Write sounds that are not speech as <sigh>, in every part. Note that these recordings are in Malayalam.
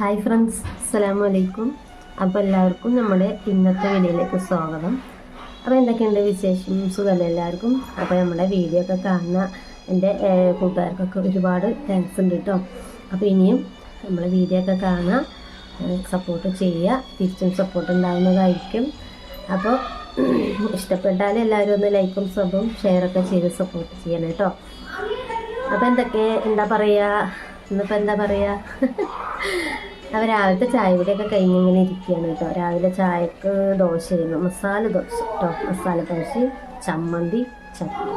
ഹായ് ഫ്രണ്ട്സ് അസ്സലാമു അലൈക്കും അപ്പോൾ എല്ലാവർക്കും നമ്മുടെ ഇന്നത്തെ വീഡിയോയിലേക്ക് സ്വാഗതം. അപ്പോൾ എന്തൊക്കെയുണ്ട് വിശേഷം? സുഖമല്ല എല്ലാവർക്കും? അപ്പോൾ നമ്മുടെ വീഡിയോ ഒക്കെ കാണുന്ന എന്റെ കൂട്ടുകാർക്കൊക്കെ ഒരുപാട് താങ്ക്സ് ഉണ്ട് കേട്ടോ അപ്പോൾ ഇനിയും നമ്മൾ വീഡിയോ ഒക്കെ കാണുക സപ്പോർട്ട് ചെയ്യുക. തിരിച്ചും സപ്പോർട്ട് ഉണ്ടാകുന്നതായിരിക്കും അപ്പോൾ ഇഷ്ടപ്പെട്ടാൽ എല്ലാവരും ഒന്ന് ലൈക്കും സബും ഷെയറൊക്കെ ചെയ്ത് സപ്പോർട്ട് ചെയ്യണം കേട്ടോ അപ്പോൾ എന്തൊക്കെ എന്താ പറയുക ഇന്നിപ്പോൾ എന്താ പറയുക <laughs> അപ്പോൾ രാവിലത്തെ ചായ കൂടിയൊക്കെ കഴിഞ്ഞ് ഇങ്ങനെ ഇരിക്കുകയാണ് കേട്ടോ. രാവിലെ ചായക്ക് ദോശയായിരുന്നു. മസാല ദോശ കേട്ടോ. മസാല ദോശ ചമ്മന്തി ചട്നി.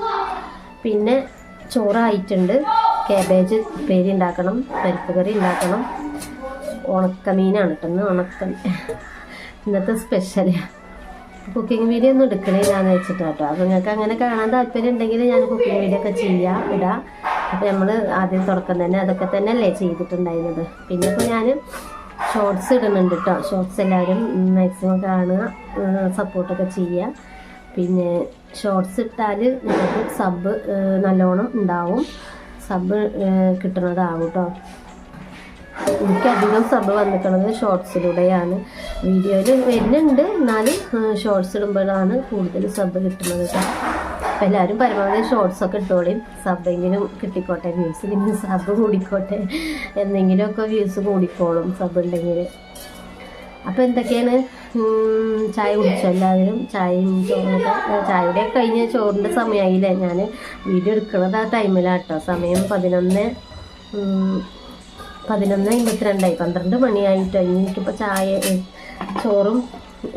പിന്നെ ചോറായിട്ടുണ്ട്. കാബേജ് ഉപ്പേരി ഉണ്ടാക്കണം പരിപ്പ് കറി ഉണ്ടാക്കണം. ഉണക്കമീനാണ് കേട്ടോ ഇന്ന് ഉണക്കമീൻ ഇന്നത്തെ സ്പെഷ്യലാണ് കുക്കിംഗ് വീഡിയോ ഒന്നും എടുക്കണേ ഞാൻ വെച്ചിട്ടാട്ടോ. അപ്പോൾ നിങ്ങൾക്ക് അങ്ങനെ കാണാൻ താല്പര്യം ഉണ്ടെങ്കിൽ ഞാൻ കുക്കിംഗ് വീഡിയോ ഒക്കെ ചെയ്യാം. ഇടാം. അപ്പോൾ നമ്മൾ ആദ്യം തുടക്കം തന്നെ അതൊക്കെ തന്നെ അല്ലേ ചെയ്തിട്ടുണ്ടായിരുന്നത്. പിന്നെ ഇപ്പോൾ ഞാൻ ഷോർട്സ് ഇടുന്നുണ്ട് കേട്ടോ ഷോർട്സ് എല്ലാവരും മാക്സിമം കാണുക സപ്പോർട്ടൊക്കെ ചെയ്യുക. പിന്നെ ഷോർട്സ് ഇട്ടാൽ നമുക്ക് സബ് നല്ലോണം ഉണ്ടാവും. സബ് കിട്ടുന്നതാവും കേട്ടോ എനിക്കധികം സബ് വന്നിട്ടുള്ളത് ഷോർട്സിലൂടെയാണ് വീഡിയോയിൽ വരുന്നുണ്ട്. എന്നാലും ഷോർട്സ് ഇടുമ്പോഴാണ് കൂടുതൽ സബ് കിട്ടുന്നത് കേട്ടോ എല്ലാവരും പരമാവധി ഷോർട്സ് ഒക്കെ ഇട്ടോളിയും സബെങ്കിലും കിട്ടിക്കോട്ടെ ഇല്ലെങ്കിൽ സബ് കൂടിക്കോട്ടെ എന്തെങ്കിലുമൊക്കെ വ്യൂസ് കൂടിക്കോളും സബ് ഉണ്ടെങ്കിൽ. അപ്പോൾ എന്തൊക്കെയാണ്? ചായ കുടിച്ചു എല്ലാവരും? ചായയും ചോറൊക്കെ ചായയുടെ കഴിഞ്ഞ ചോറിന്റെ സമയമായില്ലേ ഞാൻ വീഡിയോ എടുക്കുന്നത് ആ ടൈമിലാട്ടോ സമയം പതിനൊന്ന് പതിനൊന്ന് അമ്പത്തിരണ്ടായി. പന്ത്രണ്ട് മണിയായിട്ടോ. ഇനി എനിക്കിപ്പോൾ ചായ ചോറും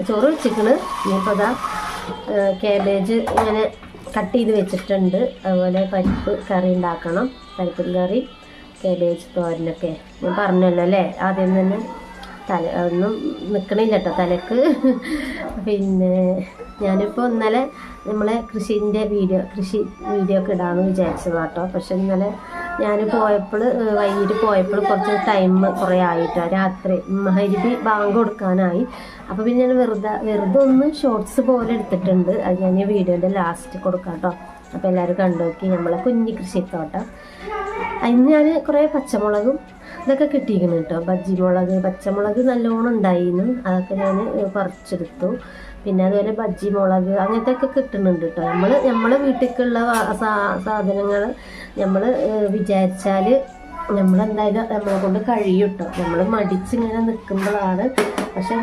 ചോറ് വെച്ചിക്കണ് ഇനിയിപ്പോൾ അതാ കാബേജ് ഇങ്ങനെ കട്ട് ചെയ്ത് വെച്ചിട്ടുണ്ട്. അതുപോലെ പരിപ്പ് കറി ഉണ്ടാക്കണം. പരിപ്പ് കറി കേബേജ് തോരനൊക്കെ ഞാൻ പറഞ്ഞല്ലോ അല്ലേ? ആദ്യം തന്നെ തല ഒന്നും നിൽക്കണില്ല കേട്ടോ തലക്ക്. പിന്നെ ഞാനിപ്പോൾ ഇന്നലെ നമ്മളെ കൃഷിന്റെ വീഡിയോ കൃഷി വീഡിയോ ഒക്കെ ഇടാമെന്ന് വിചാരിച്ചതാട്ടോ പക്ഷെ ഇന്നലെ ഞാൻ പോയപ്പോൾ വൈകിട്ട് പോയപ്പോൾ കുറച്ച് ടൈം കുറേ ആയിട്ടോ. രാത്രി മഹരിബി ബാങ്ക് കൊടുക്കാനായി. അപ്പോൾ പിന്നെ ഞാൻ വെറുതെ വെറുതെ ഒന്ന് ഷോർട്സ് പോലെ എടുത്തിട്ടുണ്ട്. അത് ഞാൻ ഈ വീഡിയോന്റെ ലാസ്റ്റ് കൊടുക്കാം കേട്ടോ അപ്പോൾ എല്ലാവരും കണ്ടു നോക്കി. നമ്മളെ കുഞ്ഞി കൃഷിത്തോട്ടം. അതിന് ഞാൻ കുറേ പച്ചമുളകും ഇതൊക്കെ കിട്ടിയിരിക്കുന്നു കേട്ടോ ബജ്ജി മുളക് പച്ചമുളക് നല്ലോണം ഉണ്ടായിരുന്നു അതൊക്കെ ഞാൻ പറിച്ചെടുത്തു. പിന്നെ അതുപോലെ ബജ്ജി മുളക് അങ്ങനത്തെ ഒക്കെ കിട്ടുന്നുണ്ട് കേട്ടോ നമ്മൾ നമ്മളെ വീട്ടിലേക്കുള്ള സാധനങ്ങൾ നമ്മൾ വിചാരിച്ചാൽ നമ്മളെന്തായാലും നമ്മളെ കൊണ്ട് കഴിയും കേട്ടോ നമ്മൾ മടിച്ചിങ്ങനെ നിൽക്കുമ്പോഴാണ്. പക്ഷെ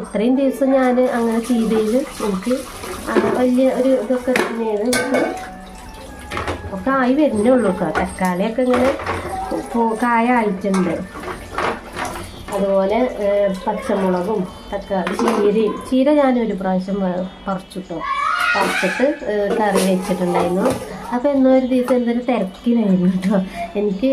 ഇത്രയും ദിവസം ഞാൻ അങ്ങനെ ചെയ്തതിൽ എനിക്ക് വലിയ ഒരു ഇതൊക്കെ തന്നെയാണ്. ഒക്കെ ആയി വരുന്നേ ഉള്ളൂ കേട്ടോ തക്കാളിയൊക്കെ ഇങ്ങനെ കായ ആയിട്ടുണ്ട്. അതുപോലെ പച്ചമുളകും തക്കാളി ചീരയും. ചീര ഞാനൊരു പ്രാവശ്യം പറിച്ചിട്ടോ. പറിച്ചു പറിച്ചിട്ട് കറി വെച്ചിട്ടുണ്ടായിരുന്നു. അപ്പോൾ എന്നോ ഒരു ദിവസം എന്തൊരു തിരക്കിലായിരുന്നു കേട്ടോ എനിക്ക്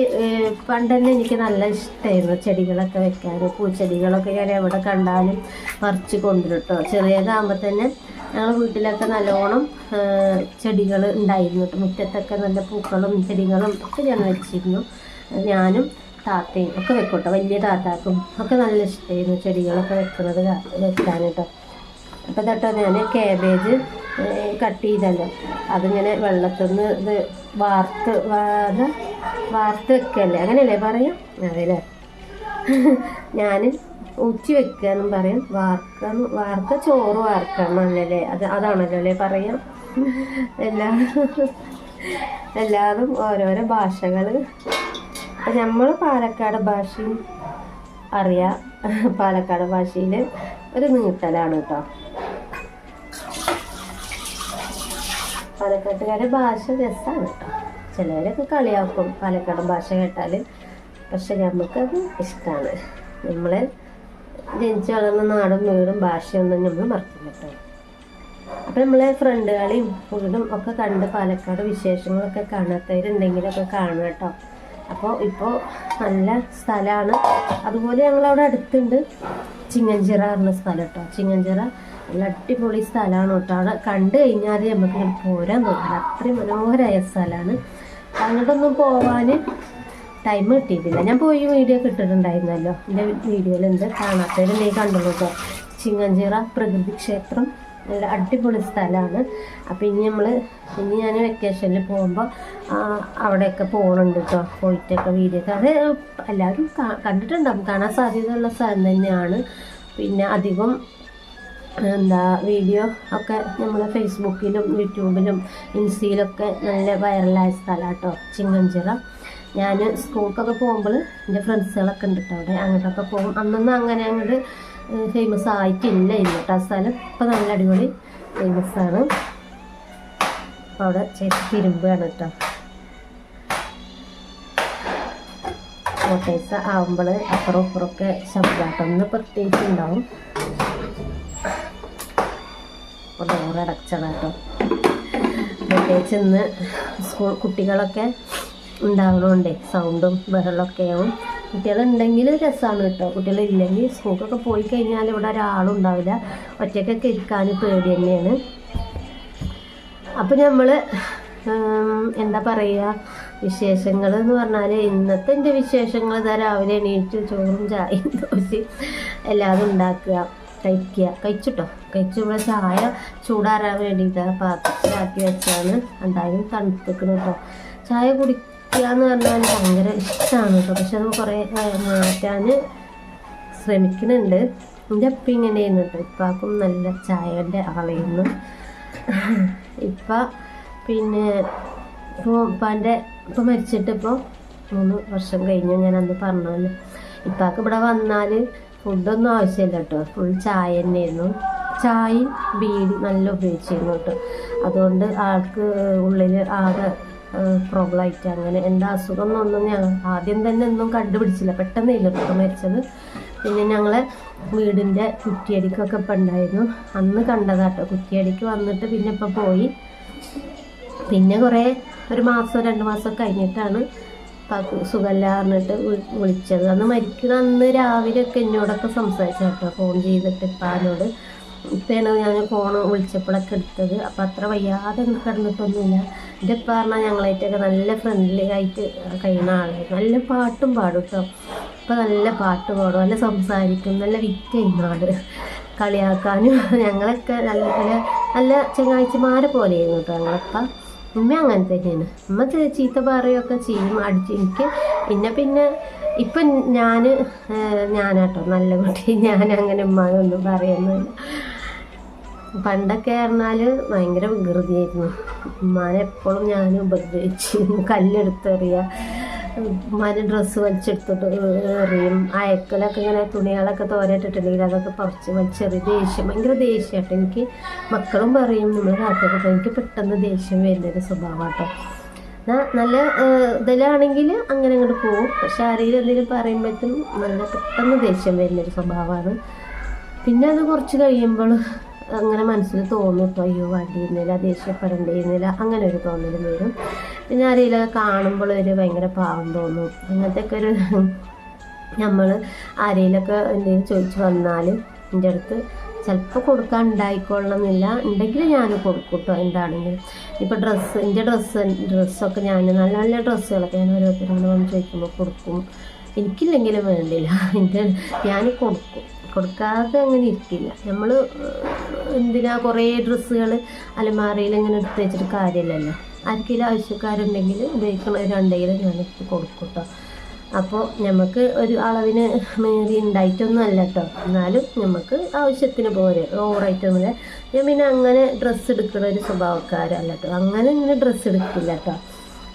പണ്ട് തന്നെ എനിക്ക് നല്ല ഇഷ്ടമായിരുന്നു ചെടികളൊക്കെ വെക്കാനും പൂച്ചെടികളൊക്കെ ഞാൻ എവിടെ കണ്ടാലും പറിച്ച് കൊണ്ടുവരും കേട്ടോ ചെറിയതാകുമ്പോൾ തന്നെ ഞങ്ങൾ വീട്ടിലൊക്കെ നല്ലോണം ചെടികൾ ഉണ്ടായിരുന്നു. കേട്ടോ മുറ്റത്തൊക്കെ നല്ല പൂക്കളും ചെടികളും ഒക്കെ ഞാൻ വെച്ചിരുന്നു. ഞാനും താത്തയും ഒക്കെ വെക്കോട്ടെ. വലിയ താത്താക്കും ഒക്കെ നല്ല ഇഷ്ടമായിരുന്നു ചെടികളൊക്കെ വെക്കുന്നത് വെക്കാൻ കേട്ടോ അപ്പോൾ കേട്ടോ ഞാൻ കാബേജ് കട്ട് ചെയ്തല്ലോ. അതിങ്ങനെ വെള്ളത്തിൽ നിന്ന് ഇത് വാർത്ത് അത് വാർത്ത് വെക്കല്ലേ? അങ്ങനെയല്ലേ <laughs> പറയാം? അതെല്ലേ? ഞാൻ ഉച്ചി വെക്കുക എന്നും പറയും. വാർക്ക വാർക്ക ചോറ് വാർക്കാന്നല്ലേ അത് അതാണല്ലോ അല്ലേ പറയാം? <laughs> എല്ലാ എല്ലാതും ഓരോരോ ഭാഷകൾ അപ്പം നമ്മൾ പാലക്കാട് ഭാഷയും അറിയാം. പാലക്കാട് ഭാഷയിൽ ഒരു നീട്ടലാണ് കേട്ടോ പാലക്കാട്ടുകാരുടെ ഭാഷ രസമാണ് കേട്ടോ ചിലവരൊക്കെ കളിയാക്കും പാലക്കാട് ഭാഷ കേട്ടാൽ പക്ഷെ നമുക്കത് ഇഷ്ടമാണ് നമ്മൾ ജനിച്ചു വളർന്ന നാടും വീടും ഭാഷയൊന്നും നമ്മൾ മറക്കില്ല കേട്ടോ അപ്പം നമ്മളെ ഫ്രണ്ടുകളെയും വീടും ഒക്കെ കണ്ട് പാലക്കാട് വിശേഷങ്ങളൊക്കെ കാണാത്തവരുണ്ടെങ്കിലൊക്കെ കാണുക കേട്ടോ അപ്പോൾ ഇപ്പോൾ നല്ല സ്ഥലമാണ്. അതുപോലെ ഞങ്ങളവിടെ അടുത്തുണ്ട് ചിങ്ങഞ്ചിറ പറഞ്ഞ സ്ഥലം കേട്ടോ. ചിങ്ങഞ്ചിറ നല്ല അടിപൊളി സ്ഥലമാണ് കേട്ടോ. അവിടെ കണ്ടു കഴിഞ്ഞാൽ നമുക്ക് പോരാൻ തോന്നില്ല അത്രയും മനോഹരമായ സ്ഥലമാണ്. അങ്ങോട്ടൊന്നും പോവാൻ ടൈം കിട്ടിയിട്ടില്ല. ഞാൻ പോയി വീഡിയോ കിട്ടിയിട്ടുണ്ടായിരുന്നല്ലോ എന്റെ വീഡിയോയിൽ എന്ത് കാണാത്തവരുണ്ടെങ്കിൽ കണ്ടുള്ളൂ കേട്ടോ. ചിങ്ങഞ്ചിറ പ്രകൃതി ക്ഷേത്രം. നല്ല അടിപൊളി സ്ഥലമാണ് അപ്പോൾ ഇനി നമ്മൾ ഇനി ഞാൻ വെക്കേഷനിൽ പോകുമ്പോൾ അവിടെയൊക്കെ പോകണുണ്ട് കേട്ടോ പോയിട്ടൊക്കെ വീഡിയോ അത് എല്ലാവരും കണ്ടിട്ടുണ്ടാവും. കാണാൻ സാധ്യതയുള്ള സ്ഥലം തന്നെയാണ്. പിന്നെ അധികം എന്താ വീഡിയോ ഒക്കെ നമ്മൾ ഫേസ്ബുക്കിലും യൂട്യൂബിലും ഇൻസ്റ്റയിലൊക്കെ നല്ല വൈറലായ സ്ഥലമാണ് കേട്ടോ ചിങ്ങഞ്ചിറ. ഞാൻ സ്കൂൾക്കൊക്കെ പോകുമ്പോൾ എന്റെ ഫ്രണ്ട്സുകളൊക്കെ ഉണ്ട് കേട്ടോ അവിടെ. അങ്ങോട്ടൊക്കെ പോകും. അന്നൊന്നും അങ്ങനെ അങ്ങോട്ട് ഫേമസ് ആയിട്ടില്ല ഇന്ന് കേട്ടോ. ആ സ്ഥലം ഇപ്പം നല്ല അടിപൊളി ഫേമസ് ആണ്. അപ്പോൾ അവിടെ ചേച്ചി തിരുമ്പുകയാണ് കേട്ടോ. ഫോട്ടോസ് ആവുമ്പോൾ അപ്പുറം ഇപ്പുറമൊക്കെ ശബ്ദാട്ടം. ഒന്ന് പ്രത്യേകിച്ച് ഉണ്ടാവും ഡോറടച്ചതാണ് കേട്ടോ. പ്രത്യേകിച്ച് ഇന്ന് സ്കൂൾ കുട്ടികളൊക്കെ ഉണ്ടാവണോണ്ടേ. സൗണ്ടും ബഹളമൊക്കെ ആവും. കുട്ടികളുണ്ടെങ്കിൽ രസമാണ് കേട്ടോ. കുട്ടികളില്ലെങ്കിൽ സ്കൂൾക്കൊക്കെ പോയി കഴിഞ്ഞാൽ ഇവിടെ ഒരാളും ഉണ്ടാവില്ല. ഒറ്റയ്ക്കൊക്കെ ഇരിക്കാൻ പേടി തന്നെയാണ്. അപ്പം നമ്മൾ എന്താ പറയുക? വിശേഷങ്ങൾ എന്ന് പറഞ്ഞാൽ ഇന്നത്തെ എന്റെ വിശേഷങ്ങൾ ഇതാ രാവിലെ എണീറ്റ് ചോറും ചായയും ദോശയും എല്ലാതും ഉണ്ടാക്കുക കഴിക്കുക. കഴിച്ചിട്ടോ? കഴിച്ചു ഇവിടെ ചായ ചൂടാറാൻ വേണ്ടിയിട്ട് പാത്രത്തിലാക്കി വെച്ചാണ്. എന്തായാലും തണുപ്പിക്കണം കേട്ടോ. ചായ കുടിക്കുക എന്ന് പറഞ്ഞാൽ ഭയങ്കര ഇഷ്ടമാണ് കേട്ടോ. പക്ഷെ അത് കുറേ മാറ്റാൻ ശ്രമിക്കുന്നുണ്ട്. എന്റെ അപ്പ ഇങ്ങനെ ചെയ്യുന്നുണ്ട് ഇപ്പാക്കും നല്ല ചായന്റെ ആളായിരുന്നു. ഇപ്പം പിന്നെ ഇപ്പോൾ ഉപ്പാന്റെ ഇപ്പം മരിച്ചിട്ട് ഇപ്പോൾ മൂന്ന് വർഷം കഴിഞ്ഞു ഞാൻ അന്ന് പറഞ്ഞല്ലോ ഇപ്പാക്ക് ഇവിടെ വന്നാൽ ഫുഡൊന്നും ആവശ്യമില്ല കേട്ടോ. ഫുൾ ചായ തന്നെയായിരുന്നു. ചായയും ബീഡി നല്ല ഉപയോഗിച്ചിരുന്നു കേട്ടോ. അതുകൊണ്ട് ആൾക്ക് ഉള്ളിൽ ആകെ പ്രോബ്ലം ആയിട്ട് അങ്ങനെ എന്താ അസുഖം എന്നൊന്നും ഞങ്ങൾ ആദ്യം തന്നെ ഒന്നും കണ്ടുപിടിച്ചില്ല. പെട്ടെന്നില്ല ഇപ്പം മരിച്ചത്. പിന്നെ ഞങ്ങളെ വീടിന്റെ കുറ്റിയടിക്കൊക്കെ ഇപ്പം ഉണ്ടായിരുന്നു അന്ന് കണ്ടതാട്ടോ. കുറ്റിയടിക്ക് വന്നിട്ട് പിന്നെ ഇപ്പം പോയി. പിന്നെ കുറേ ഒരു മാസം രണ്ട് മാസം കഴിഞ്ഞിട്ടാണ് സുഖമില്ല പറഞ്ഞിട്ട് വിളിച്ചത്. അന്ന് മരിക്കുന്ന അന്ന് രാവിലെയൊക്കെ എന്നോടൊക്കെ സംസാരിച്ചു കേട്ടോ ഫോൺ ചെയ്തിട്ട് ഇപ്പാനോട്. ഇപ്പയാണ് ഞാൻ ഫോൺ വിളിച്ചപ്പോഴൊക്കെ എടുത്തത്. അപ്പം അത്ര വയ്യാതെ കിടന്നിട്ടൊന്നുമില്ല എന്റെ ഇപ്പം പറഞ്ഞാൽ ഞങ്ങളായിട്ടൊക്കെ നല്ല ഫ്രണ്ട്ലി ആയിട്ട് കഴിയുന്ന ആളായിരുന്നു നല്ല പാട്ടും പാടും കേട്ടോ ഇപ്പം നല്ല പാട്ട് പാടും. നല്ല സംസാരിക്കും. നല്ല വിറ്റുന്ന ആൾ. കളിയാക്കാനും <laughs> ഞങ്ങളൊക്കെ നല്ല നല്ല നല്ല ചങ്ങാഴ്ചമാരെ പോലെയായിരുന്നു കേട്ടോ ഞങ്ങളപ്പം ഉമ്മ അങ്ങനെ തന്നെയാണ്. ഉമ്മ ചീത്ത പറയുകയൊക്കെ ചെയ്യും അടിച്ച് എനിക്ക്. പിന്നെ പിന്നെ ഇപ്പം ഞാൻ ഞാനാട്ടോ നല്ല കുട്ടി. <laughs> ഞാൻ അങ്ങനെ ഉമ്മാനൊന്നും പറയുന്നില്ല പണ്ടൊക്കെ പറഞ്ഞാൽ ഭയങ്കര വികൃതിയായിരുന്നു. ഉമ്മാനെ എപ്പോഴും ഞാൻ ഉപദ്രവിച്ചു കല്ലെടുത്തെറിയുക ഉമ്മാന്റെ ഡ്രസ്സ് വലിച്ചെടുത്തിട്ട് എറിയും. അയക്കലൊക്കെ ഇങ്ങനെ തുണികളൊക്കെ തോരട്ടിട്ടുണ്ടെങ്കിൽ അതൊക്കെ പറിച്ച് വലിച്ചെറിയും ദേഷ്യം ഭയങ്കര ദേഷ്യമാട്ടോ എനിക്ക് മക്കളും പറയും നമ്മൾ കാത്തൊക്കെ എനിക്ക് പെട്ടെന്ന് ദേഷ്യം വരുന്നൊരു സ്വഭാവം കേട്ടോ ന- നല്ല ഇതിലാണെങ്കിൽ അങ്ങനെ അങ്ങോട്ട് പോകും. പക്ഷെ ആരെങ്കിലും എന്തെങ്കിലും പറയുമ്പോഴത്തേനും നല്ല പെട്ടെന്ന് ദേഷ്യം വരുന്നൊരു സ്വഭാവമാണ്. പിന്നെ അത് കുറച്ച് കഴിയുമ്പോൾ അങ്ങനെ മനസ്സിൽ തോന്നും കേട്ടോ അയ്യോ വണ്ടിയിരുന്നില്ല ദേഷ്യപ്പെടേണ്ടിയിരുന്നില്ല അങ്ങനെ ഒരു തോന്നൽ വരും. പിന്നെ ആരെങ്കിലും കാണുമ്പോൾ ഒരു ഭയങ്കര പാവം തോന്നും. അങ്ങനത്തെ ഒക്കെ ഒരു നമ്മൾ ആരെങ്കിലുമൊക്കെ എന്തെങ്കിലും ചോദിച്ചു വന്നാൽ എന്റെ അടുത്ത് ചിലപ്പോൾ കൊടുക്കാൻ ഉണ്ടായിക്കൊള്ളണമെന്നില്ല ഉണ്ടെങ്കിൽ ഞാൻ കൊടുക്കും കേട്ടോ എന്താണെങ്കിലും. ഇപ്പോൾ ഡ്രസ്സ് എന്റെ ഡ്രസ്സ് ഡ്രസ്സൊക്കെ ഞാൻ നല്ല നല്ല ഡ്രസ്സുകളൊക്കെ ഞാൻ ഓരോരുത്തരോട് വന്ന് ചോദിക്കുമ്പോൾ കൊടുക്കും. എനിക്കില്ലെങ്കിലും വേണ്ടില്ല. എന്റെ ഞാൻ കൊടുക്കും. കൊടുക്കാതെ അങ്ങനെ ഇരിക്കില്ല. നമ്മൾ എന്തിനാ കുറേ ഡ്രസ്സുകൾ അലമാറയിൽ ഇങ്ങനെ എടുത്ത് വെച്ചിട്ട് കാര്യമില്ലല്ലോ ആർക്കെങ്കിലും ആവശ്യക്കാരുണ്ടെങ്കിൽ ഉപയോഗിക്കണവരുണ്ടെങ്കിൽ ഞാൻ എടുത്ത് കൊടുക്കും കേട്ടോ അപ്പോൾ നമുക്ക് ഒരു അളവിന് മേറി ഉണ്ടായിട്ടൊന്നും അല്ല കേട്ടോ എന്നാലും നമുക്ക് ആവശ്യത്തിന് പോരെ. ഓവറായിട്ടൊന്നുമില്ല. ഞാൻ പിന്നെ അങ്ങനെ ഡ്രസ്സ് എടുക്കുന്ന ഒരു സ്വഭാവക്കാരല്ല കേട്ടോ അങ്ങനെ ഇങ്ങനെ ഡ്രസ്സ് എടുക്കില്ല കേട്ടോ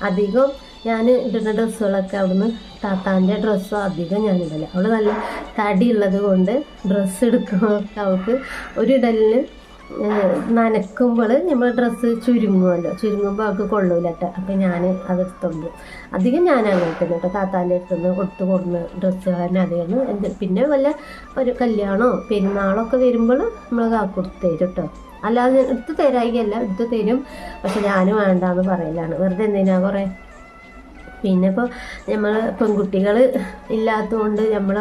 അധികം ഞാൻ ഇടുന്ന ഡ്രസ്സുകളൊക്കെ അവിടുന്ന് താത്താന്റെ ഡ്രസ്സോ അധികം ഞാൻ ഇടില്ല അവൾ നല്ല തടിയുള്ളത് കൊണ്ട് ഡ്രസ്സ് എടുക്കുമ്പോഴൊക്കെ അവൾക്ക് ഒരു ഇടലിന് നനക്കുമ്പോൾ നമ്മൾ ഡ്രസ്സ് ചുരുങ്ങുമല്ലോ ചുരുങ്ങുമ്പോൾ അവൾക്ക് കൊള്ളൂല അപ്പം ഞാൻ അതെടുത്തുണ്ട് അധികം ഞാൻ അങ്ങനെ കേട്ടോ താത്താന്റെ അടുത്തുനിന്ന് കൊടുത്തു കൊടുന്ന ഡ്രസ്സുകൾ തന്നെ അതെയാണ് എന്ത് പിന്നെ വല്ല ഒരു കല്യാണമോ പെരുന്നാളോ ഒക്കെ വരുമ്പോൾ നമ്മൾ കൊടുത്ത് തരും കേട്ടോ അല്ലാതെ എടുത്ത് തരായികയല്ല. എടുത്ത് തരും. പക്ഷെ ഞാൻ വേണ്ടാന്ന് പറയലാണ്. വെറുതെ എന്തിനാ കുറേ പിന്നെ ഇപ്പോൾ നമ്മൾ പെൺകുട്ടികൾ ഇല്ലാത്തതുകൊണ്ട് നമ്മൾ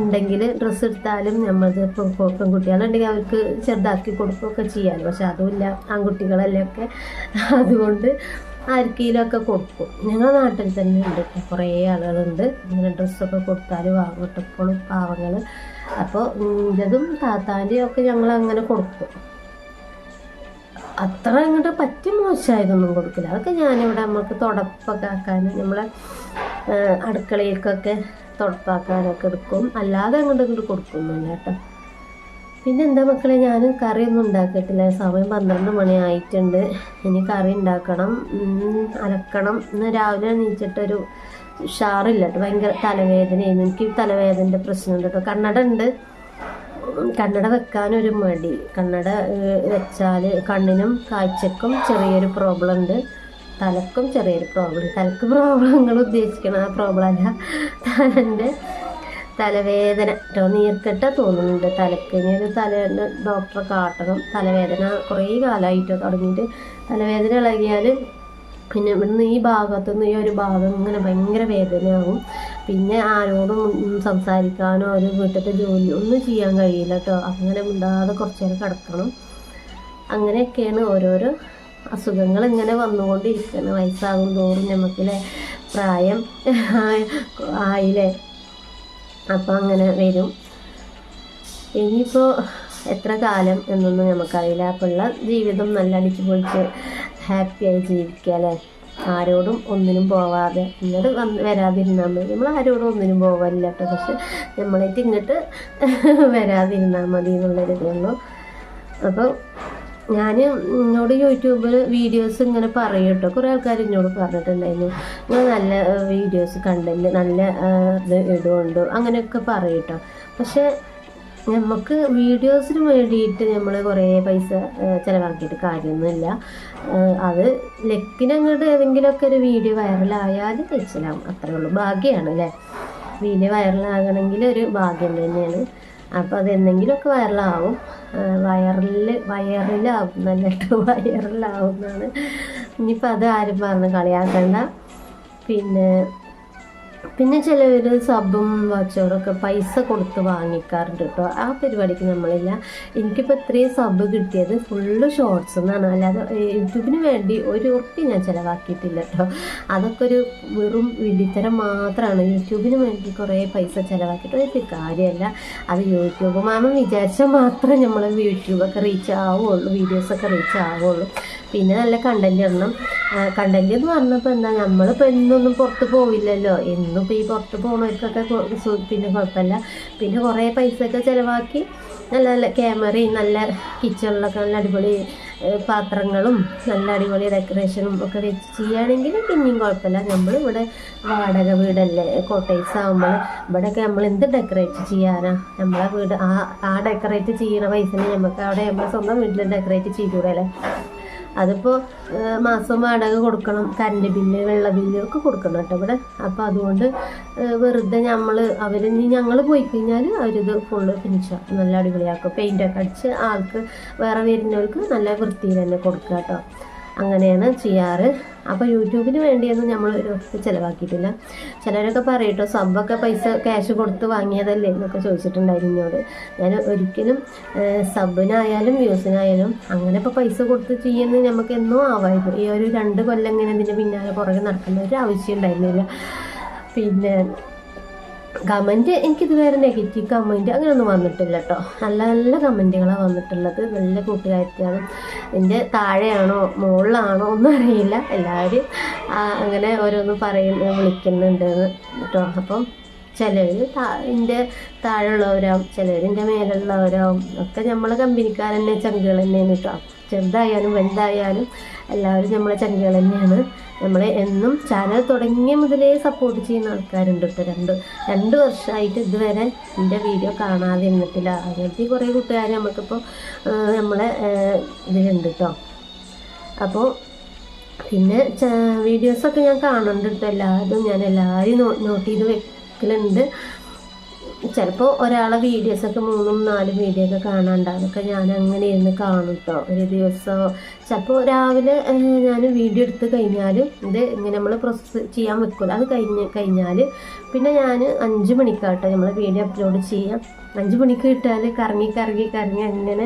ഉണ്ടെങ്കിൽ ഡ്രസ്സ് എടുത്താലും നമ്മൾ ഇപ്പോൾ പെൺകുട്ടികളുണ്ടെങ്കിൽ അവർക്ക് ചെറുതാക്കി കൊടുക്കുകയൊക്കെ ചെയ്യാമല്ലോ പക്ഷെ അതുമില്ല. ആൺകുട്ടികളല്ലേ ഒക്കെ. അതുകൊണ്ട് അരക്കിയിലൊക്കെ കൊടുക്കും. ഞങ്ങളുടെ നാട്ടിൽ തന്നെ ഉണ്ട്. കുറേ ആളുകളുണ്ട്. ഇങ്ങനെ ഡ്രസ്സൊക്കെ കൊടുത്താൽ വാങ്ങിട്ടപ്പോഴും പാവങ്ങൾ അപ്പോൾ ഇതും താത്താന്റെയും ഒക്കെ ഞങ്ങൾ അങ്ങനെ കൊടുക്കും. അത്ര അങ്ങോട്ട് പറ്റി മോശമായതൊന്നും കൊടുക്കില്ല. അതൊക്കെ ഞാനിവിടെ നമുക്ക് തുടപ്പൊക്കെ ആക്കാൻ നമ്മളെ അടുക്കളയിലേക്കൊക്കെ തുടപ്പാക്കാനൊക്കെ എടുക്കും. അല്ലാതെ അങ്ങോട്ട് ഇങ്ങോട്ട് കൊടുക്കുന്നില്ല കേട്ടോ. പിന്നെ എന്താ മക്കളെ ഞാൻ കറിയൊന്നും ഉണ്ടാക്കിയിട്ടില്ല. സമയം പന്ത്രണ്ട് മണി ആയിട്ടുണ്ട്. ഇനി കറി ഉണ്ടാക്കണം. അലക്കണം ഇന്ന് രാവിലെ എണീച്ചിട്ടൊരു ഉഷാറില്ല. കേട്ടോ ഭയങ്കര തലവേദനയായിരുന്നു. എനിക്ക് തലവേദനന്റെ പ്രശ്നമുണ്ട് കേട്ടോ. കണ്ണട ഉണ്ട്. കണ്ണട വെക്കാനൊരു മടി. കണ്ണട വെച്ചാൽ കണ്ണിനും കാഴ്ചക്കും ചെറിയൊരു പ്രോബ്ലം ഉണ്ട്. തലക്കും ചെറിയൊരു പ്രോബ്ലം തലക്ക് പ്രോബ്ലങ്ങൾ ഉദ്ദേശിക്കണം ആ പ്രോബ്ലം അല്ല. തലന്റെ തലവേദന. ഏറ്റവും നീർക്കെട്ട തോന്നുന്നുണ്ട്. തലക്ക് ഇനി ഒരു തല ഡോക്ടറെ കാട്ടണം. തലവേദന കുറേ കാലമായിട്ട് തുടങ്ങിയിട്ട്. തലവേദന ഇളകിയാൽ പിന്നെ ഇവിടുന്ന് ഈ ഭാഗത്തുനിന്ന് ഈ ഒരു ഭാഗം ഇങ്ങനെ ഭയങ്കര വേദനയാകും പിന്നെ ആരോടും സംസാരിക്കാനോ ഒരു വീട്ടിലത്തെ ജോലി ഒന്നും ചെയ്യാൻ കഴിയില്ല കേട്ടോ അങ്ങനെ മിണ്ടാതെ കുറച്ച് നേരം കിടക്കണം. അങ്ങനെയൊക്കെയാണ് ഓരോരോ അസുഖങ്ങൾ ഇങ്ങനെ വന്നുകൊണ്ടിരിക്കുന്നത്. വയസ്സാകും തോറും നമുക്കിലെ പ്രായം ആയില്ലേ? അപ്പോൾ അങ്ങനെ വരും. ഇനിയിപ്പോൾ എത്ര കാലം എന്നൊന്നും നമുക്കറിയില്ല. അപ്പോൾ ഉള്ള ജീവിതം നല്ല അടിച്ചു പൊളിച്ച് ഹാപ്പിയായി ജീവിക്കുക അല്ലേ? ആരോടും ഒന്നിനും പോവാതെ ഇങ്ങോട്ട് വന്ന് വരാതിരുന്നാൽ മതി. നമ്മൾ ആരോടും ഒന്നിനും പോകാനില്ല കേട്ടോ പക്ഷെ നമ്മളായിട്ട് ഇങ്ങോട്ട് <laughs> വരാതിരുന്നാൽ മതി എന്നുള്ളൊരു ഇതുള്ളൂ അപ്പോൾ ഞാൻ എന്നോട് യൂട്യൂബിൽ വീഡിയോസ് ഇങ്ങനെ പറയും കേട്ടോ കുറേ ആൾക്കാർ എന്നോട് പറഞ്ഞിട്ടുണ്ടായിരുന്നു. നിങ്ങൾ നല്ല വീഡിയോസ് കണ്ടന്റ് നല്ല ഇത് ഇടുകൊണ്ട് അങ്ങനെയൊക്കെ പറയും കേട്ടോ പക്ഷേ നമുക്ക് വീഡിയോസിന് വേണ്ടിയിട്ട് നമ്മൾ കുറേ പൈസ ചിലവാക്കിയിട്ട് കാര്യമൊന്നുമില്ല അത് ലക്കിനങ്ങോട്ട് ഏതെങ്കിലുമൊക്കെ ഒരു വീഡിയോ വൈറലായാൽ തയ്ച്ചിലാവും അത്രേ ഉള്ളൂ. ഭാഗ്യമാണ് അല്ലേ വീഡിയോ വൈറലാകണമെങ്കിൽ ഒരു ഭാഗ്യം തന്നെയാണ്. അപ്പോൾ അത് എന്തെങ്കിലുമൊക്കെ വൈറലാവും. വയറിൽ വയറിലാവും നല്ലിട്ട് വയറിലാവും എന്നാണ് <laughs> ഇനിയിപ്പോൾ അത് ആരും പറഞ്ഞ് കളിയാക്കണ്ട. പിന്നെ പിന്നെ ചിലവർ സബും വാച്ചോറൊക്കെ പൈസ കൊടുത്ത് വാങ്ങിക്കാറുണ്ട് കേട്ടോ ആ പരിപാടിക്ക് നമ്മളില്ല. എനിക്കിപ്പോൾ ഇത്രയും സബ് കിട്ടിയത് ഫുള്ള് ഷോർട്സ് എന്നാണ് അല്ലാതെ യൂട്യൂബിന് വേണ്ടി ഒരു ഉറപ്പി ഞാൻ ചിലവാക്കിയിട്ടില്ല കേട്ടോ അതൊക്കെ ഒരു വെറും വിളിത്തരം മാത്രമാണ് യൂട്യൂബിന് വേണ്ടി കുറേ പൈസ ചിലവാക്കിയിട്ട് ഒരു കാര്യമല്ല അത് യൂട്യൂബ് മാമൻ വിചാരിച്ചാൽ മാത്രമേ നമ്മൾ യൂട്യൂബൊക്കെ റീച്ച് ആവുള്ളൂ വീഡിയോസൊക്കെ റീച്ച് ആവുള്ളൂ. പിന്നെ നല്ല കണ്ടന്റ് ഇടണം കണ്ടന്റ് എന്ന് പറഞ്ഞപ്പോൾ എന്താ? നമ്മളിപ്പോൾ എന്നൊന്നും പുറത്ത് പോവില്ലല്ലോ. എന്നും ഇപ്പോൾ ഈ പുറത്ത് പോകുന്നവർക്കൊക്കെ പിന്നെ കുഴപ്പമില്ല പിന്നെ കുറേ പൈസയൊക്കെ ചിലവാക്കി നല്ല നല്ല ക്യാമറയും നല്ല കിച്ചണിലൊക്കെ നല്ല അടിപൊളി പാത്രങ്ങളും നല്ല അടിപൊളി ഡെക്കറേഷനും ഒക്കെ വെച്ച് ചെയ്യുകയാണെങ്കിൽ പിന്നെയും കുഴപ്പമില്ല നമ്മളിവിടെ വാടക വീടല്ലേ കോട്ടേഴ്സ് ആകുമ്പോൾ ഇവിടെയൊക്കെ നമ്മൾ എന്ത് ഡെക്കറേറ്റ് ചെയ്യാനാണ് നമ്മളെ വീട് ആ ആ ഡെക്കറേറ്റ് ചെയ്യുന്ന പൈസ നമുക്ക് അവിടെ നമ്മൾ സ്വന്തം വീട്ടിൽ ഡെക്കറേറ്റ് ചെയ്തുകൂടെ അല്ലേ? അതിപ്പോൾ മാസം വാടക കൊടുക്കണം കറണ്ട് ബില്ല് വെള്ള ബില്ല് ഒക്കെ കൊടുക്കണം കേട്ടോ ഇവിടെ. അപ്പോൾ അതുകൊണ്ട് വെറുതെ നമ്മൾ അവർ ഇനി ഞങ്ങൾ പോയി കഴിഞ്ഞാൽ അവരിത് ഫുള്ള് ഫിനിഷ് നല്ല അടിപൊളിയാക്കും. പെയിന്റൊക്കെ അടിച്ച് ആൾക്ക് വേറെ വരുന്നവർക്ക് നല്ല വൃത്തിയിൽ തന്നെ കൊടുക്കുക കേട്ടോ. അങ്ങനെയാണ് ചെയ്യാറ്. അപ്പോൾ യൂട്യൂബിന് വേണ്ടിയൊന്നും നമ്മൾ ഒരു ചിലവാക്കിയിട്ടില്ല. ചിലരൊക്കെ പറയട്ടോ സബ്ബൊക്കെ പൈസ ക്യാഷ് കൊടുത്ത് വാങ്ങിയതല്ലേ? എന്നൊക്കെ ചോദിച്ചിട്ടുണ്ടായിരുന്നു എന്നോട് ഞാൻ ഒരിക്കലും സബ്ബിനായാലും വ്യൂസിനായാലും അങ്ങനെ ഇപ്പോൾ പൈസ കൊടുത്ത് ചെയ്യുന്നത് നമുക്ക് എന്നോ ആവായിരുന്നു. ഈ ഒരു രണ്ട് കൊല്ലം ഇങ്ങനെ ഇതിന്റെ പിന്നാലെ പുറകെ നടക്കേണ്ട ഒരു ആവശ്യം ഉണ്ടായിരുന്നില്ല. പിന്നെ കമന്റ് എനിക്കിതുവരെ നെഗറ്റീവ് കമന്റ് അങ്ങനെയൊന്നും വന്നിട്ടില്ല കേട്ടോ നല്ല നല്ല കമന്റുകളാണ് വന്നിട്ടുള്ളത്. നല്ല കൂട്ടുകാരിയാണ്. എന്റെ താഴെയാണോ മുകളിലാണോ ഒന്നും അറിയില്ല. എല്ലാവരും അങ്ങനെ ഓരോന്ന് പറയുന്ന വിളിക്കുന്നുണ്ട് കേട്ടോ അപ്പം ചിലർ എന്റെ താഴെയുള്ളവരാവും ചിലർ എന്റെ മേലുള്ളവരാവും ഒക്കെ നമ്മളെ കമ്പനിക്കാർ തന്നെ ചങ്കുകൾ തന്നെയാണ് കേട്ടോ ചെറുതായാലും വലുതായാലും എല്ലാവരും നമ്മളെ ചങ്കികൾ തന്നെയാണ്. നമ്മളെ എന്നും ചാനൽ തുടങ്ങിയ മുതലേ സപ്പോർട്ട് ചെയ്യുന്ന ആൾക്കാരുണ്ട് കേട്ടോ രണ്ട് രണ്ട് വർഷമായിട്ട് ഇതുവരെ എന്റെ വീഡിയോ കാണാതെ ഇരുന്നിട്ടില്ല അങ്ങനത്തെ കുറേ കൂട്ടുകാർ നമുക്കിപ്പോൾ നമ്മളെ ഇതിലുണ്ട് കേട്ടോ അപ്പോൾ പിന്നെ വീഡിയോസൊക്കെ ഞാൻ കാണുന്നുണ്ട് കേട്ടോ എല്ലാവരും ഞാൻ എല്ലാവരും നോട്ട് ചെയ്ത് വെക്കലുണ്ട്. ചിലപ്പോൾ ഒരാളെ വീഡിയോസൊക്കെ മൂന്നും നാലും വീഡിയോ ഒക്കെ കാണാണ്ട് അതൊക്കെ ഞാൻ അങ്ങനെ ഇരുന്ന് കാണും കേട്ടോ ഒരു ദിവസം ചിലപ്പോൾ രാവിലെ ഞാൻ വീഡിയോ എടുത്ത് കഴിഞ്ഞാലും ഇത് ഇങ്ങനെ നമ്മൾ പ്രോസസ്സ് ചെയ്യാൻ വെക്കില്ല അത് കഴിഞ്ഞ് കഴിഞ്ഞാൽ പിന്നെ ഞാൻ അഞ്ച് മണിക്കാട്ടോ നമ്മൾ വീഡിയോ അപ്ലോഡ് ചെയ്യാം. അഞ്ച് മണിക്ക് കിട്ടാൽ കറങ്ങി കറങ്ങി കറങ്ങി അങ്ങനെ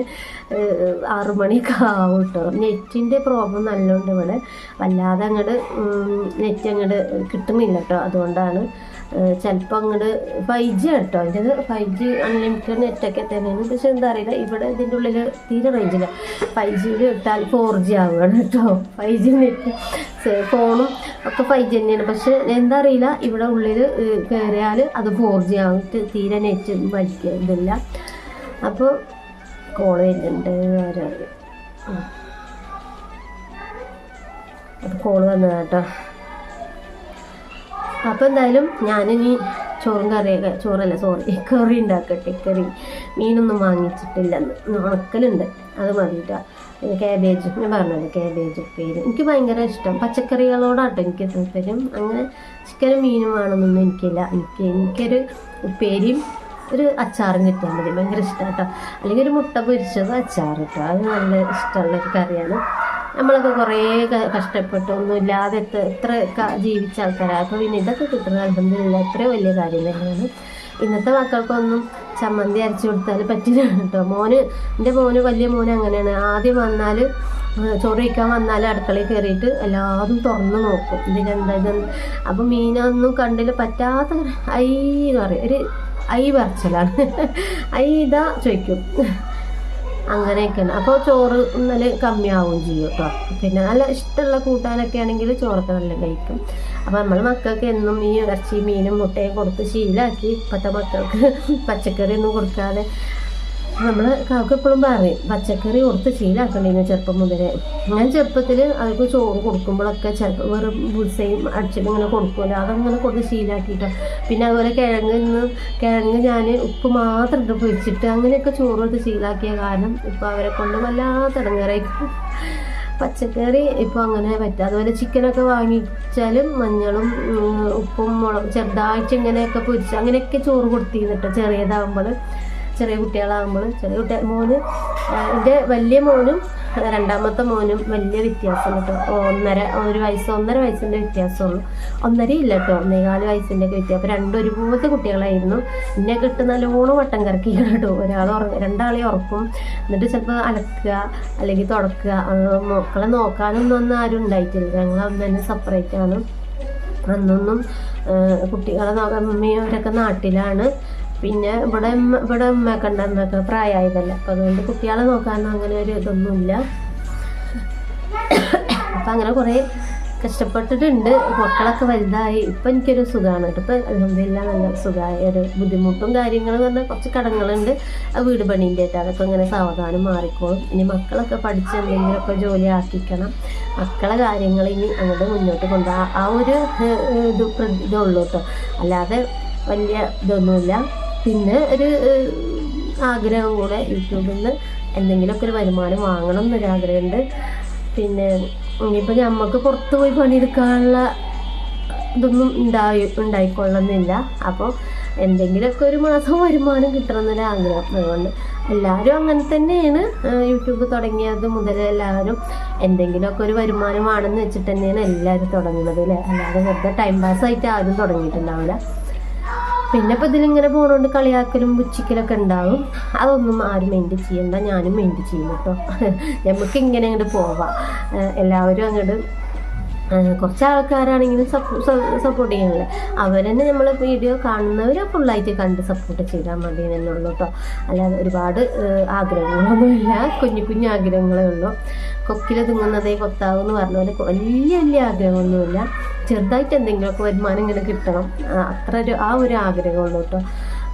ആറു ആറ് മണിയൊക്കെ ആവും കേട്ടോ നെറ്റിന്റെ പ്രോബ്ലം നല്ലോണ്ട് ഇവിടെ. വല്ലാതെ അങ്ങോട്ട് നെറ്റ് അങ്ങോട്ട് കിട്ടുന്നില്ല കേട്ടോ അതുകൊണ്ടാണ് ചിലപ്പോൾ അങ്ങോട്ട് ഫൈവ് ജി കേട്ടോ അതിന്റെ ഫൈവ് ജി അൺലിമിറ്റഡ് നെറ്റൊക്കെ തന്നെയാണ് പക്ഷെ എന്താ അറിയില്ല ഇവിടെ ഇതിന്റെ ഉള്ളിൽ തീരെ റേഞ്ചില്ല ഫൈവ് ജിയിൽ ഇട്ടാൽ ഫോർ ജി ആവുകയാണ് കേട്ടോ ഫൈവ് ജി നെറ്റ് ഫോണും ഒക്കെ ഫൈവ് ജി തന്നെയാണ്. പക്ഷെ എന്താ അറിയില്ല ഇവിടെ ഉള്ളിൽ കയറിയാൽ അത് ഫോർ ജി ആയിട്ട് തീരെ നെറ്റ് വലിക്കുക ഇതില്ല. അപ്പോൾ കോൾ വരുന്നുണ്ട് ആരാണ്? അപ്പോൾ കോൾ വന്നതാ കേട്ടോ അപ്പോൾ എന്തായാലും ഞാനിനി ചോറും കറിയൊക്കെ ചോറല്ല സോറി കറി ഉണ്ടാക്കട്ടെ കറി. മീനൊന്നും വാങ്ങിച്ചിട്ടില്ലെന്ന്. ഉണക്കലുണ്ട് അത് മതിയിട്ട പിന്നെ കാബേജ് ഞാൻ പറഞ്ഞത് കാബേജ് ഉപ്പേരി. എനിക്ക് ഭയങ്കര ഇഷ്ടം. പച്ചക്കറികളോടാട്ടോ എനിക്ക് താല്പര്യം. അങ്ങനെ ചിക്കനും മീനും വേണമെന്നൊന്നും എനിക്കില്ല. എനിക്ക് എനിക്കൊരു ഉപ്പേരിയും ഒരു അച്ചാറും കിട്ടിയാൽ മതി. ഭയങ്കര ഇഷ്ടമാണ് കേട്ടോ അല്ലെങ്കിൽ ഒരു മുട്ട പൊരിച്ചത് അച്ചാർ കേട്ടോ. അത് നല്ല ഇഷ്ടമുള്ള ഒരു കറിയാണ്. നമ്മളൊക്കെ കുറേ കഷ്ടപ്പെട്ടു ഒന്നുമില്ലാതെ എത്ര ജീവിച്ച ആൾക്കാരാണ് അപ്പോൾ പിന്നെ ഇതൊക്കെ കിട്ടുന്നത് അലഹമില്ല എത്ര വലിയ കാര്യം തന്നെയാണ്. ഇന്നത്തെ മക്കൾക്കൊന്നും ചമ്മന്തി അരച്ചു കൊടുത്താൽ പറ്റില്ല കേട്ടോ. മോന് എന്റെ മോന് വലിയ മോന് അങ്ങനെയാണ്. ആദ്യം വന്നാൽ ചോറ് കഴിക്കാൻ വന്നാൽ അടുക്കളയിൽ കയറിയിട്ട് എല്ലാതും തുറന്നു നോക്കും. ഇതിനെന്താ ഇതെന്താ അപ്പം മീനൊന്നും കണ്ടില്ല പറ്റാത്ത ഐ എന്ന് പറയും. ഒരു ഐ പറിച്ചലാണ് ഐ ഇതാ ചോദിക്കും. അങ്ങനെയൊക്കെയാണ്. അപ്പോൾ ചോറ് ഇന്നലെ കമ്മിയാവും ചെയ്യും കേട്ടോ പിന്നെ നല്ല ഇഷ്ടമുള്ള കൂട്ടാനൊക്കെ ആണെങ്കിൽ ചോറൊക്കെ നല്ല കഴിക്കും. അപ്പോൾ നമ്മൾ മക്കൾക്ക് എന്നും ഈ ഇറച്ചി മീനും മുട്ടയും കൊടുത്ത് ശീലാക്കി ഇപ്പോഴത്തെ മക്കൾക്ക് പച്ചക്കറി ഒന്നും കൊടുക്കാതെ നമ്മൾ കാക്ക എപ്പോഴും പറയും പച്ചക്കറി കൊടുത്ത് ശീലാക്കണ്ടിരുന്നു ചെറുപ്പം മുതലേ. ഞാൻ ചെറുപ്പത്തിൽ അവർക്ക് ചോറ് കൊടുക്കുമ്പോഴൊക്കെ ചിലപ്പോൾ വെറും ബുസയും അടിച്ചിട്ട് ഇങ്ങനെ കൊടുക്കുമല്ലോ അതങ്ങനെ കൊടുത്ത് ശീലാക്കിയിട്ടോ. പിന്നെ അതുപോലെ കിഴങ്ങ് നിന്ന് കിഴങ്ങ് ഞാൻ ഉപ്പ് മാത്രം ഇട്ട് പൊരിച്ചിട്ട് അങ്ങനെയൊക്കെ ചോറ് കൊടുത്ത് ശീലാക്കിയ കാരണം ഇപ്പോൾ അവരെ കൊണ്ട് വല്ലാത്ത ഇടങ്ങേറായിരിക്കും പച്ചക്കറി ഇപ്പോൾ അങ്ങനെ പറ്റും. അതുപോലെ ചിക്കനൊക്കെ വാങ്ങിച്ചാലും മഞ്ഞളും ഉപ്പും മുളകും ചെറുതായിട്ട് ഇങ്ങനെയൊക്കെ പൊരിച്ച് അങ്ങനെയൊക്കെ ചോറ് കൊടുത്തിരുന്നിട്ട് ചെറിയതാകുമ്പോൾ ചെറിയ കുട്ടികളാകുമ്പോൾ ചെറിയ കുട്ടി മോന് എന്റെ വലിയ മോനും രണ്ടാമത്തെ മോനും വലിയ വ്യത്യാസം കേട്ടോ. ഒന്നര ഒരു വയസ്സ് ഒന്നര വയസ്സിന്റെ വ്യത്യാസമുള്ളൂ. ഒന്നര ഇല്ല കേട്ടോ ഒന്നേകാൽ വയസ്സിന്റെ ഒക്കെ വ്യത്യാസം അപ്പോൾ രണ്ടും ഒരുപോലത്തെ കുട്ടികളായിരുന്നു. എന്നെ കിട്ടുന്ന നല്ലോണം വട്ടം കറക്കിയാണ് കേട്ടോ. ഒരാൾ ഉറങ്ങും രണ്ടാളെ ഉറക്കും. എന്നിട്ട് ചിലപ്പോൾ അലക്കുക അല്ലെങ്കിൽ തുടക്കുക. മക്കളെ നോക്കാനൊന്നും ഒന്നും ആരും ഉണ്ടായിട്ടില്ല. ഞങ്ങൾ അന്ന് തന്നെ സെപ്പറേറ്റ് ആണ്. അന്നൊന്നും കുട്ടികളെ അവരൊക്കെ നാട്ടിലാണ്. പിന്നെ ഇവിടെ ഇവിടെ ഉമ്മയൊക്കെ ഉണ്ട് പ്രായമായതല്ല. അപ്പം അതുകൊണ്ട് കുട്ടികളെ നോക്കാനൊന്നും അങ്ങനെ ഒരു ഇതൊന്നുമില്ല. അപ്പം അങ്ങനെ കുറേ കഷ്ടപ്പെട്ടിട്ടുണ്ട്. മക്കളൊക്കെ വലുതായി. ഇപ്പം എനിക്കൊരു സുഖമാണ് കേട്ടോ. ഇപ്പം നല്ല സുഖമായ ഒരു ബുദ്ധിമുട്ടും കാര്യങ്ങളും പറഞ്ഞാൽ കുറച്ച് കടങ്ങളുണ്ട്. ആ വീട് പണീന്റെ ആയിട്ട് അതൊക്കെ ഇങ്ങനെ സാവധാനം മാറിക്കോളും. ഇനി മക്കളൊക്കെ പഠിച്ച് എന്തെങ്കിലുമൊക്കെ ജോലി ആക്കിക്കണം. മക്കളെ കാര്യങ്ങൾ ഇനി അങ്ങോട്ട് മുന്നോട്ട് കൊണ്ടുപോകാം ആ ഒരു ഇത് ഇതുള്ളൂ കേട്ടോ. അല്ലാതെ വലിയ ഇതൊന്നുമില്ല. പിന്നെ ഒരു ആഗ്രഹം കൂടെ യൂട്യൂബിൽ നിന്ന് എന്തെങ്കിലുമൊക്കെ ഒരു വരുമാനം വാങ്ങണം എന്നൊരു ആഗ്രഹമുണ്ട്. പിന്നെ ഇനിയിപ്പോൾ നമുക്ക് പുറത്ത് പോയി പണിയെടുക്കാനുള്ള ഇതൊന്നും ഉണ്ടായി ഉണ്ടായിക്കൊള്ളുന്നില്ല അപ്പോൾ എന്തെങ്കിലുമൊക്കെ ഒരു മാസം വരുമാനം കിട്ടണമെന്നൊരു ആഗ്രഹം. അതുകൊണ്ട് എല്ലാവരും അങ്ങനെ തന്നെയാണ് യൂട്യൂബ് തുടങ്ങിയത് മുതൽ എല്ലാവരും എന്തെങ്കിലുമൊക്കെ ഒരു വരുമാനമാണെന്ന് വെച്ചിട്ട് തന്നെയാണ് എല്ലാവരും തുടങ്ങുന്നത് അല്ലേ? അല്ലാതെ വെറുതെ ടൈം പാസ് ആയിട്ട് ആരും തുടങ്ങിയിട്ടുണ്ടാവില്ല. പിന്നെ ഇപ്പം ഇതിലിങ്ങനെ പോണോണ്ട് കളിയാക്കലും പുച്ചിക്കലൊക്കെ ഉണ്ടാവും അതൊന്നും ആരും മെയിന്റ് ചെയ്യണ്ട. ഞാനും മെയിന്റ് ചെയ്യും കേട്ടോ നമുക്ക് <laughs> ഇങ്ങനെ അങ്ങോട്ട് പോവാം. എല്ലാവരും അങ്ങോട്ട് കുറച്ച് ആൾക്കാരാണെങ്കിലും സപ്പോർട്ട് ചെയ്യണില്ല അവരെന്നെ നമ്മൾ വീഡിയോ കാണുന്നവർ ഫുള്ളായിട്ട് കണ്ട് സപ്പോർട്ട് ചെയ്താൽ മതി എന്നുള്ളൂ കേട്ടോ അല്ലാതെ ഒരുപാട് ആഗ്രഹങ്ങളൊന്നുമില്ല. കുഞ്ഞു കുഞ്ഞു ആഗ്രഹങ്ങളേ ഉള്ളൂ. കൊക്കിൽ തിങ്ങുന്നതേ കൊത്താവും എന്ന് പറഞ്ഞ പോലെ വലിയ വലിയ ആഗ്രഹമൊന്നുമില്ല. ചെറുതായിട്ട് എന്തെങ്കിലുമൊക്കെ വരുമാനം ഇങ്ങനെ കിട്ടണം. അത്ര ഒരു ആ ഒരു ആഗ്രഹമുള്ളൂ കേട്ടോ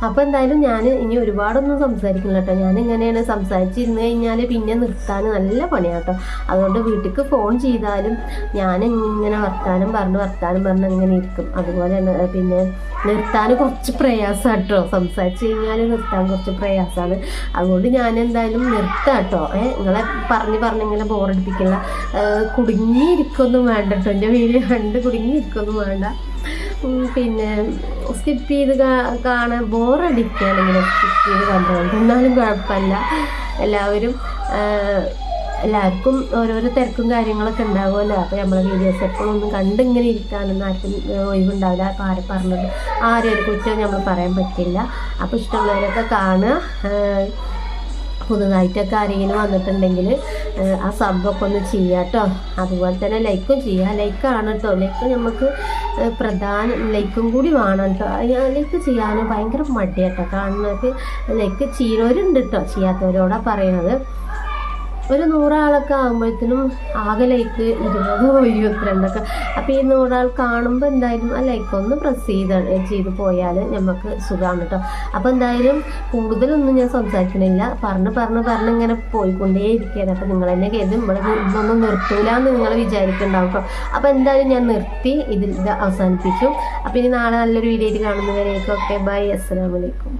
അപ്പോൾ എന്തായാലും ഞാൻ ഇനി ഒരുപാടൊന്നും സംസാരിക്കില്ല കേട്ടോ. ഞാൻ ഇങ്ങനെയാണ് സംസാരിച്ചിരുന്ന് കഴിഞ്ഞാൽ പിന്നെ നിർത്താൻ നല്ല പണിയാണ് കേട്ടോ അതുകൊണ്ട് വീട്ടിലേക്ക് ഫോൺ ചെയ്താലും ഞാൻ ഇങ്ങനെ വർത്താനം പറഞ്ഞ് വർത്താനം പറഞ്ഞ് അങ്ങനെ ഇരിക്കും. അതുപോലെ പിന്നെ നിർത്താൻ കുറച്ച് പ്രയാസമാണ് കേട്ടോ സംസാരിച്ച് കഴിഞ്ഞാൽ നിർത്താൻ കുറച്ച് പ്രയാസമാണ് അതുകൊണ്ട് ഞാൻ എന്തായാലും നിർത്താം കേട്ടോ ഏഹ് നിങ്ങളെ പറഞ്ഞ് പറഞ്ഞിങ്ങനെ ബോറടിപ്പിക്കില്ല കുടുങ്ങിയിരിക്കൊന്നും വേണ്ട കേട്ടോ. എന്റെ വീട് കണ്ട് കുടുങ്ങിയിരിക്കൊന്നും വേണ്ട. പിന്നെ സ്കിപ്പ് ചെയ്ത് കാണാൻ ബോറടിക്കുകയാണെങ്കിൽ സ്കിപ്പ് ചെയ്ത് കണ്ടുകൊണ്ട് എന്നാലും കുഴപ്പമില്ല. എല്ലാവരും എല്ലാവർക്കും ഓരോരോ തിരക്കും കാര്യങ്ങളൊക്കെ ഉണ്ടാവുമല്ലോ. അപ്പോൾ നമ്മളെ വീഡിയോസ് എപ്പോഴും ഒന്നും കണ്ടിങ്ങനെ ഇരിക്കാനൊന്നും ആർക്കും ഒഴിവുണ്ടാവില്ല. അപ്പോൾ ആരും പറഞ്ഞത് ആരും ഒരു കുറ്റം നമ്മൾ പറയാൻ പറ്റില്ല. അപ്പോൾ ഇഷ്ടമുള്ളവരൊക്കെ കാണുക. പുതുതായിട്ടൊക്കെ ആരെങ്കിലും വന്നിട്ടുണ്ടെങ്കിൽ ആ സബ്ബൊക്കെ ഒന്ന് ചെയ്യുക കേട്ടോ അതുപോലെ തന്നെ ലൈക്കും ചെയ്യുക ലൈക്കാണ് കേട്ടോ ലൈക്ക് നമുക്ക് പ്രധാന ലൈക്കും കൂടി വേണം കേട്ടോ ലൈക്ക് ചെയ്യാനും ഭയങ്കര മടിയാട്ടോ കാണുന്നവർക്ക് ലൈക്ക് ചെയ്യുന്നവരുണ്ട് കേട്ടോ ചെയ്യാത്തവരോടാണ് പറയണത്. ഒരു നൂറാളൊക്കെ ആകുമ്പോഴത്തേനും ആകെ ലൈക്ക് ഇരുപതോ ഇരുപത്തിരണ്ടൊക്കെ അപ്പോൾ ഈ നൂറാൾ കാണുമ്പോൾ എന്തായാലും ആ ലൈക്ക് ഒന്ന് പ്രസ് ചെയ്ത് ചെയ്ത് പോയാൽ നമുക്ക് സുഖമാണ് കേട്ടോ അപ്പോൾ എന്തായാലും കൂടുതലൊന്നും ഞാൻ സംസാരിക്കണില്ല. പറഞ്ഞ് പറഞ്ഞ് പറഞ്ഞ് ഇങ്ങനെ പോയിക്കൊണ്ടേ ഇരിക്കുകയാണ് അപ്പോൾ നിങ്ങൾ തന്നെ കരുതി ഇവിടെ ഇതൊന്നും നിർത്തൂല എന്ന് നിങ്ങൾ വിചാരിക്കുന്നുണ്ടാവും കേട്ടോ അപ്പോൾ എന്തായാലും ഞാൻ നിർത്തി ഇതിൽ ഇത് അവസാനിപ്പിക്കും. അപ്പോൾ ഇനി നാളെ നല്ലൊരു വീഡിയോ കാണുന്നവരേക്കൊക്കെ ബൈ അസ്സലാമലൈക്കും